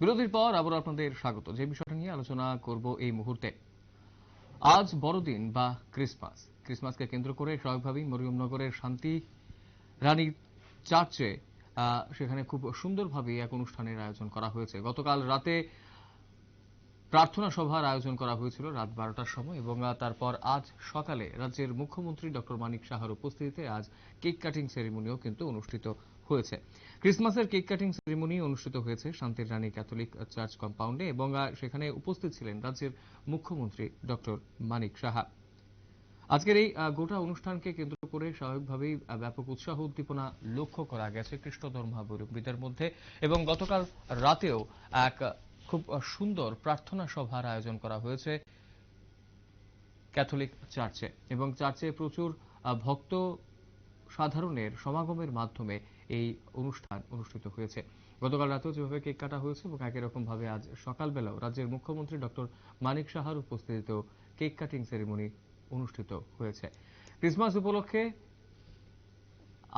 বিরতির পর আবার আপনাদের স্বাগত। যে বিষয়টা নিয়ে আলোচনা করব এই মুহূর্তে। আজ বড়দিন বা ক্রিসমাস। ক্রিসমাসকে কেন্দ্র করে স্বাভাবিকভাবেই মরিয়মনগরের শান্তি রানী চার্চে সেখানে খুব সুন্দরভাবে এক অনুষ্ঠানের আয়োজন করা হয়েছে। গতকাল রাতে প্রার্থনা সভার আয়োজন করা হয়েছিল রাত বারোটার সময় এবং তারপর আজ সকালে রাজ্যের মুখ্যমন্ত্রী ডক্টর মানিক সাহার উপস্থিতিতে আজ কেক কাটিং সেরিমনিও কিন্তু অনুষ্ঠিত হয়েছে। ক্রিসমাসের কেক কাটিং সেরিমনি অনুষ্ঠিত হয়েছে শান্তির রানী ক্যাথলিক চার্চ কম্পাউন্ডে এবং সেখানে উপস্থিত ছিলেন রাজ্যের মুখ্যমন্ত্রী ডক্টর মানিক সাহা। আজকের এই গোটা অনুষ্ঠানকে কেন্দ্র করে স্বাভাবিকভাবেই ব্যাপক উৎসাহ উদ্দীপনা লক্ষ্য করা গেছে খ্রিস্ট ধর্মাবলম্বীদের মধ্যে এবং গতকাল রাতেও এক খুব সুন্দর প্রার্থনা সভার আয়োজন করা হয়েছে ক্যাথলিক চার্চে এবং চার্চে প্রচুর ভক্ত সাধারণের সমাগমের মাধ্যমে এই অনুষ্ঠান অনুষ্ঠিত হয়েছে। গতকাল রাতেও যেভাবে কেক কাটা হয়েছে এবং একই রকম ভাবে আজ সকালবেলাও রাজ্যের মুখ্যমন্ত্রী ডক্টর মানিক সাহার উপস্থিতিতেও কেক কাটিং সেরিমনি অনুষ্ঠিত হয়েছে। ক্রিসমাস উপলক্ষে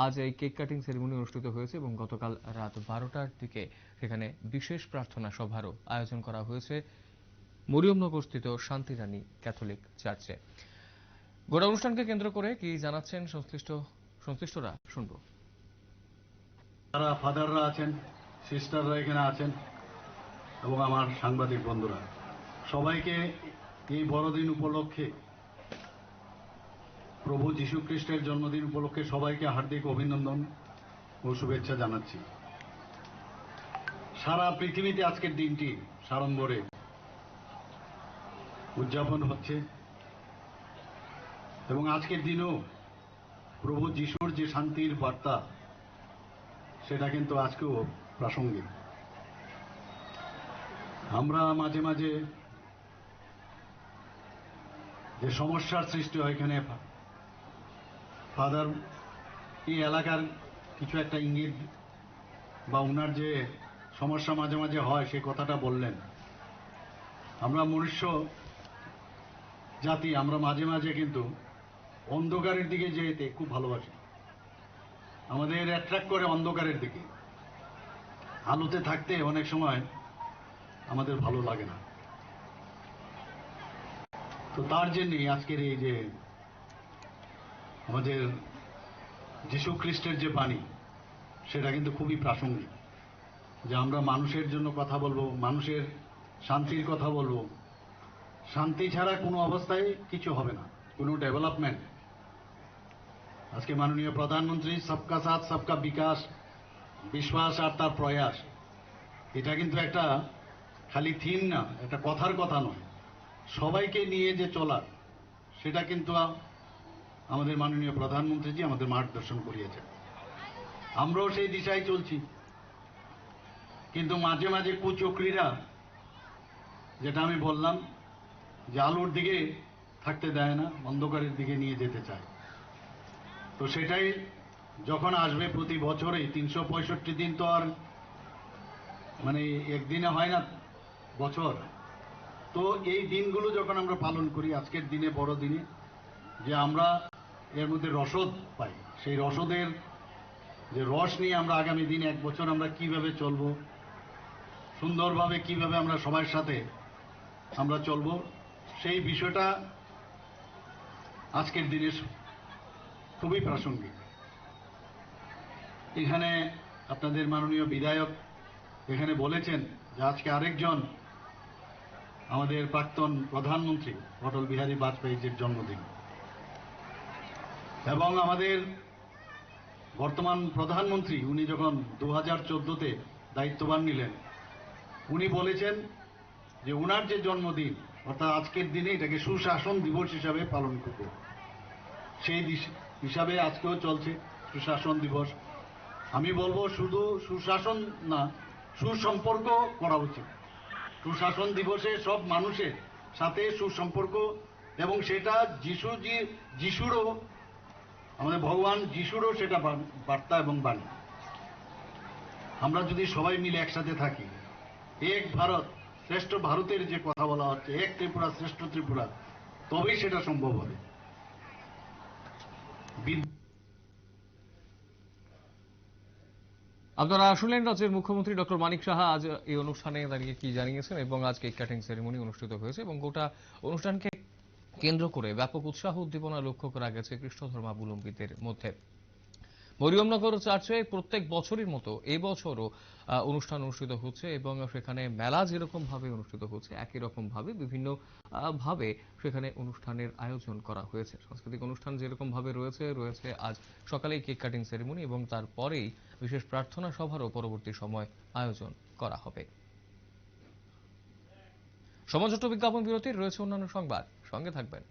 আজ এই কেক কাটিং সেরিমনি অনুষ্ঠিত হয়েছে এবং গতকাল রাত বারোটার দিকে সেখানে বিশেষ প্রার্থনা সভারও আয়োজন করা হয়েছে। মরিয়মনগরস্থিত শান্তিরানী ক্যাথলিক চার্চে। গোটা অনুষ্ঠানকে কেন্দ্র করে কি জানাচ্ছেন সংশ্লিষ্ট, সংশ্লিষ্টরা? শুনব। যারা ফাদাররা আছেন, সিস্টাররা এখানে আছেন, এবং আমার সাংবাদিক বন্ধুরা। সবাইকে এই বড়দিন উপলক্ষে, প্রভু যীশু খ্রিস্টের জন্মদিন উপলক্ষে সবাইকে হার্দিক অভিনন্দন ও শুভেচ্ছা জানাচ্ছি। সারা পৃথিবীতে আজকের দিনটি সাড়ম্বরে উদযাপন হচ্ছে, এবং আজকের দিনেও প্রভু যিশুর যে শান্তির বার্তা সেটা কিন্তু আজকেও প্রাসঙ্গিক। আমরা মাঝে মাঝে যে সমস্যার সৃষ্টি হয় এখানে, ফাদার, এই এলাকার কিছু একটা ইঙ্গিত বা ওনার যে সমস্যা মাঝে মাঝে হয় সেই কথাটা বললেন। আমরা মনুষ্য জাতি, আমরা মাঝে মাঝে কিন্তু অন্ধকারের দিকে যেতে খুব ভালোবাসি। আমাদের অ্যাট্রাক্ট করে অন্ধকারের দিকে। আলোতে থাকতে অনেক সময় আমাদের ভালো লাগে না। তো তার জন্যই আজকের এই যে আমাদের যীশু খ্রিস্টের যে বাণী, সেটা কিন্তু খুবই প্রাসঙ্গিক। যে আমরা মানুষের জন্য কথা বলব, মানুষের শান্তির কথা বলব, শান্তি ছাড়া কোনো অবস্থায় কিছু হবে না। কোনো ডেভেলপমেন্ট আজকে মাননীয় প্রধানমন্ত্রী, সবকা সাথ, সবকা বিকাশ, বিশ্বাস আর তার প্রয়াস। এটা কিন্তু একটা খালি থিম না, একটা কথার কথা নয়। সবাইকে নিয়ে যে চলার, সেটা কিন্তু আমাদের মাননীয় প্রধানমন্ত্রীজি আমাদের মার্গদর্শন করিয়েছেন। আমরাও সেই দিশায় চলছি। কিন্তু মাঝে মাঝে কুচক্রীরা, যেটা আমি বললাম, যে আলোর দিকে থাকতে দেয় না, অন্ধকারের দিকে নিয়ে যেতে চায়। তো সেটাই যখন আসবে প্রতি বছরেই তিনশো পঁয়ষট্টি দিন তো আর মানে একদিনে হয় না বছর। তো এই দিনগুলো যখন আমরা পালন করি, আজকের দিনে, বড় দিনে, যে আমরা এর মধ্যে রসদ পাই, সেই রসদের যে রস নিয়ে আমরা আগামী দিনে এক বছর আমরা কীভাবে চলবো, সুন্দরভাবে কীভাবে আমরা সবার সাথে আমরা চলবো, সেই বিষয়টা আজকের দিনে খুবই প্রাসঙ্গিক। এখানে আপনাদের মাননীয় বিধায়ক এখানে বলেছেন যে আজকে আরেকজন আমাদের প্রাক্তন প্রধানমন্ত্রী, অটল বিহারী বাজপেয়ীজির জন্মদিন। এবং আমাদের বর্তমান প্রধানমন্ত্রী, উনি যখন দু হাজার চোদ্দোতে দায়িত্ববান নিলেন, উনি বলেছেন যে উনার যে জন্মদিন, অর্থাৎ আজকের দিনে এটাকে সুশাসন দিবস হিসাবে পালন করব। সেই হিসাবে আজকেও চলছে সুশাসন দিবস। আমি বলব শুধু সুশাসন না, সুসম্পর্ক করা উচিত। সুশাসন দিবসে সব মানুষের সাথে সুসম্পর্ক এবং সেটা যিশু জি, যিশুরও, আমাদের ভগবান যিশুরও সেটা বার্তা এবং বাণী। আমরা যদি সবাই মিলে একসাথে থাকি, এক ভারত, শ্রেষ্ঠ ভারতের যে কথা বলা হচ্ছে, এক ত্রিপুরা, শ্রেষ্ঠ ত্রিপুরা, তবেই সেটা সম্ভব হবে। আপনারা শুনলেন রাজ্যের মুখ্যমন্ত্রী ডক্টর মানিক সাহা আজ এই অনুষ্ঠানে দাঁড়িয়ে কি জানিয়েছেন এবং আজকে কাটিং সেরেমনি অনুষ্ঠিত হয়েছে এবং গোটা অনুষ্ঠানকে কেন্দ্র করে ব্যাপক উৎসাহ উদ্দীপনা লক্ষ্য করা গেছে কৃষ্ণ ধর্মাবলম্বীদের মধ্যে। মরিয়মনগর চার্চে প্রত্যেক বছরের মতো এবছরও অনুষ্ঠান অনুষ্ঠিত হচ্ছে এবং সেখানে মেলা যেরকম ভাবে অনুষ্ঠিত হচ্ছে, একই রকম ভাবে বিভিন্ন ভাবে সেখানে অনুষ্ঠানের আয়োজন করা হয়েছে। সাংস্কৃতিক অনুষ্ঠান যেরকম ভাবে রয়েছে রয়েছে আজ সকালেই কেক কাটিং সেরেমনি এবং তারপরেই বিশেষ প্রার্থনা সভারও পরবর্তী সময় আয়োজন করা হবে। সমাজট্ট বিজ্ঞাপন বিরতির রয়েছে অন্যান্য সংবাদ। সঙ্গে থাকবেন।